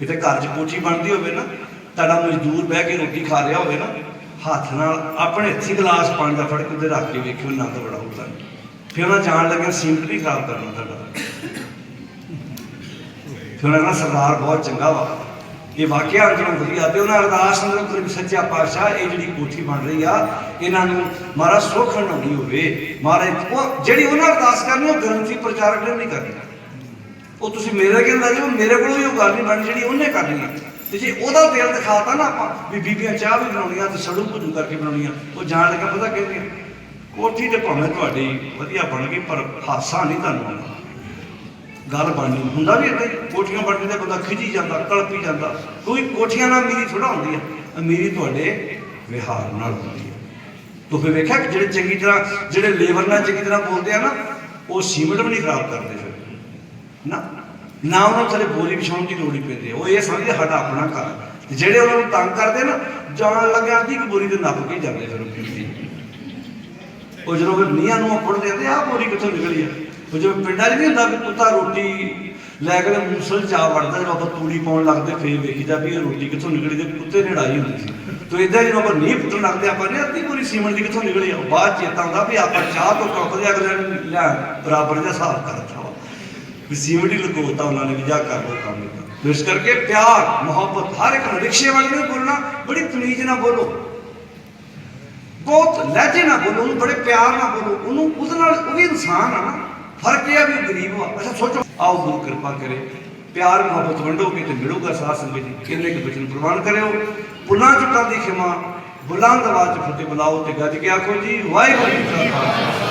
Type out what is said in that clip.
ਕਿਤੇ ਘਰ 'ਚ ਕੋਠੀ ਬਣਦੀ ਹੋਵੇ ਨਾ, ਤੁਹਾਡਾ ਮਜ਼ਦੂਰ ਬਹਿ ਕੇ ਰੋਟੀ ਖਾ ਰਿਹਾ ਹੋਵੇ ਨਾ, ਹੱਥ ਨਾਲ ਆਪਣੇ ਹੱਥੀ ਗਲਾਸ ਪਾਣੀ ਦਾ ਫੜ ਕੇ ਉਹਦੇ ਰੱਖ ਕੇ ਵੇਖਿਓ ਨਾ ਤਾਂ ਬੜਾ ਹੁੰਦਾ ਫਿਰ ਉਹਨਾਂ ਜਾਣ ਲੱਗਿਆ ਸੀਮਟ ਨਹੀਂ ਖਰਾਬ ਕਰਨਾ ਤੁਹਾਡਾ। ਫਿਰ ਉਹਨਾਂ ਦਾ ਸਰਦਾਰ ਬਹੁਤ ਚੰਗਾ ਵਾ। ਇਹ ਵਾਕਿਆ ਅੰਦਰੋਂ ਵਧੀਆ ਤੇ ਉਹਨਾਂ ਅਰਦਾਸ ਅੰਦਰੋਂ ਕੋਈ ਸੱਚਾ ਪਾਤਸ਼ਾਹ, ਇਹ ਜਿਹੜੀ ਕੋਠੀ ਬਣ ਰਹੀ ਆ, ਇਹਨਾਂ ਨੂੰ ਮਹਾਰਾਜ ਸੁੱਖ ਨਹੀਂ ਹੋਵੇ। ਮਹਾਰਾਜ, ਉਹ ਜਿਹੜੀ ਉਹਨਾਂ ਅਰਦਾਸ ਕਰਨੀ, ਉਹ ਗ੍ਰੰਥੀ ਪ੍ਰਚਾਰਕ ਨੇ ਨਹੀਂ ਕਰਨੀ। ਉਹ ਤੁਸੀਂ ਮੇਰੇ ਅੱਗੇ ਲੈ ਜਾਓ ਮੇਰੇ ਕੋਲੋਂ ਵੀ ਉਹ ਗੱਲ ਨਹੀਂ ਬਣਨੀ ਜਿਹੜੀ ਉਹਨੇ ਕਰਨੀ ਆ। ਤੇ ਜੇ ਉਹਦਾ ਦਿਲ ਦਿਖਾਤਾ ਨਾ ਆਪਾਂ ਵੀ ਬੀਬੀਆਂ ਚਾਹ ਵੀ ਬਣਾਉਣੀਆਂ, ਤੇ ਸੜੂ ਭੁਜੂ ਕਰਕੇ ਬਣਾਉਣੀਆਂ, ਉਹ ਜਾਣ ਲੱਗਾ ਪਤਾ ਕਹਿੰਦੇ ਕੋਠੀ ਤੇ ਭਾਵੇਂ ਤੁਹਾਡੀ ਵਧੀਆ ਬਣ ਗਈ, ਪਰ ਹਾਸਾ ਨਹੀਂ ਤੁਹਾਨੂੰ ਆਉਣਾ ਗੱਲ ਬਣਨੀ ਹੁੰਦਾ ਵੀ ਏਦਾਂ ਹੀ, ਕੋਠੀਆਂ ਬਣਨ ਤੇ ਬੰਦਾ ਖਿਜੀ ਜਾਂਦਾ ਕਲਪੀ ਜਾਂਦਾ। ਕੋਈ ਕੋਠੀਆਂ ਨਾਲ ਅਮੀਰੀ ਥੋੜਾ ਹੁੰਦੀ ਆ। ਅਮੀਰੀ ਤੁਹਾਡੇ ਵਿਹਾਰ ਨਾਲ ਹੁੰਦੀ ਹੈ ਤੂੰ ਫਿਰ ਵੇਖਿਆ ਕਿ ਜਿਹੜੇ ਚੰਗੀ ਤਰ੍ਹਾਂ, ਜਿਹੜੇ ਲੇਬਰ ਨਾਲ ਚੰਗੀ ਤਰ੍ਹਾਂ ਬੋਲਦੇ ਆ ਨਾ, ਉਹ ਸੀਮਿੰਟ ਵੀ ਨਹੀਂ ਖਰਾਬ ਕਰਦੇ ਫਿਰ। ਨਾ ਨਾ ਉਹਨਾਂ ਥਲੇ ਬੋਲੀ ਵਿਛਾਉਣ ਦੀ ਲੋੜ ਹੀ ਪੈਂਦੀ ਉਹ ਇਹ ਸਮਝਦੇ ਸਾਡਾ ਆਪਣਾ ਘਰ ਤੇ ਜਿਹੜੇ ਉਹਨਾਂ ਨੂੰ ਤੰਗ ਕਰਦੇ ਨਾ, ਜਾਣ ਲੱਗਿਆ ਅੱਧੀ ਕੁ ਬੋਰੀ ਤੇ ਨੱਪ ਕੇ ਜਾਂਦੇ ਫਿਰ ਉਹ ਪਿੰਡੀ ਉਹ ਜਦੋਂ ਫਿਰ ਨੀਹਾਂ ਨੂੰ ਫੁੱਟਦੇ ਤੇ ਆਹ ਬੋਰੀ ਕਿੱਥੋਂ ਨਿਕਲੀ ਆ? ਉਹ ਜਦੋਂ ਪਿੰਡਾਂ 'ਚ ਨਹੀਂ ਹੁੰਦਾ ਵੀ ਕੁੱਤਾ ਰੋਟੀ ਲੈ ਕੇ ਮੂਸਲ ਚਾ ਵੜਦਾ, ਜਦੋਂ ਆਪਾਂ ਤੂੜੀ ਪਾਉਣ ਲੱਗਦੇ, ਫੇਰ ਵੇਖੀਦਾ ਵੀ ਇਹ ਰੋਟੀ ਕਿੱਥੋਂ ਨਿਕਲੀ ਤੇ ਕੁੱਤੇ ਨੇ ਢਾਈ ਹੁੰਦੀ ਸੀ। ਤੇ ਇਦਾਂ ਜਦੋਂ ਆਪਾਂ ਨੀਂਹ ਪੁੱਟਣ ਲੱਗਦੇ, ਆਪਾਂ ਨੇ ਅੱਧੀ ਪੂਰੀ ਸੀਮੈਂਟ ਦੀ ਕਿੱਥੋਂ ਨਿਕਲੀ ਆ? ਬਾਅਦ ਚੇਤਾ ਹੁੰਦਾ ਵੀ ਆਪਾਂ ਚਾਹ ਤੋਂ ਟੁੱਕ ਦੇ ਅਗਲੇ ਲੈ, ਬਰਾਬਰ ਦਾ ਹਿਸਾਬ ਕਰਤਾ ਵੀ ਸੀਮੈਂਟ ਲਗੋਤਾ ਉਹਨਾਂ ਨੇ ਵੀ ਜਾ ਕਰ ਲੋ ਕੰਮ ਇਹਦਾ। ਇਸ ਕਰਕੇ ਪਿਆਰ, ਮੁਹੱਬਤ ਹਰ ਇੱਕ ਨੂੰ, ਰਿਕਸ਼ੇ ਵਾਲੇ ਨੂੰ ਬੋਲਣਾ ਬੜੀ ਤਮੀਜ਼ ਨਾਲ ਬੋਲੋ। ਬਹੁਤ ਲਹਿਜੇ ਨਾਲ ਬੋਲੋ, ਉਹਨੂੰ ਬੜੇ ਪਿਆਰ ਨਾਲ ਬੋਲੋ। ਉਹਨੂੰ, ਉਹਦੇ ਨਾਲ ਉਹ ਵੀ ਇਨਸਾਨ ਆ ਨਾ। ਫ਼ਰਕ ਇਹ ਆ ਵੀ ਗਰੀਬ ਆ। ਅੱਛਾ, ਸੋਚੋ, ਆਓ ਗੁਰੂ ਕਿਰਪਾ ਕਰੇ। ਪਿਆਰ, ਮੁਹੱਬਤ ਵੰਡੋਗੇ ਤੇ ਮਿਲੂਗਾ ਸਾਧ ਸੰਗਤ ਜੀ ਕਿੰਨੇ ਕੁ ਬਚਨ ਪ੍ਰਵਾਨ ਕਰਿਓ। ਪੁੱਲਾਂ ਚੁੱਕਾਂ ਦੀ ਖਿਮਾ, ਬੁਲੰਦ ਆਵਾਜ਼ 'ਚ ਫਤਿਹ ਬੁਲਾਓ ਤੇ ਗੱਜ ਕੇ ਆਖੋ ਜੀ, ਵਾਹਿਗੁਰੂ ਜੀ ਕਾ ਖਾਲਸਾ।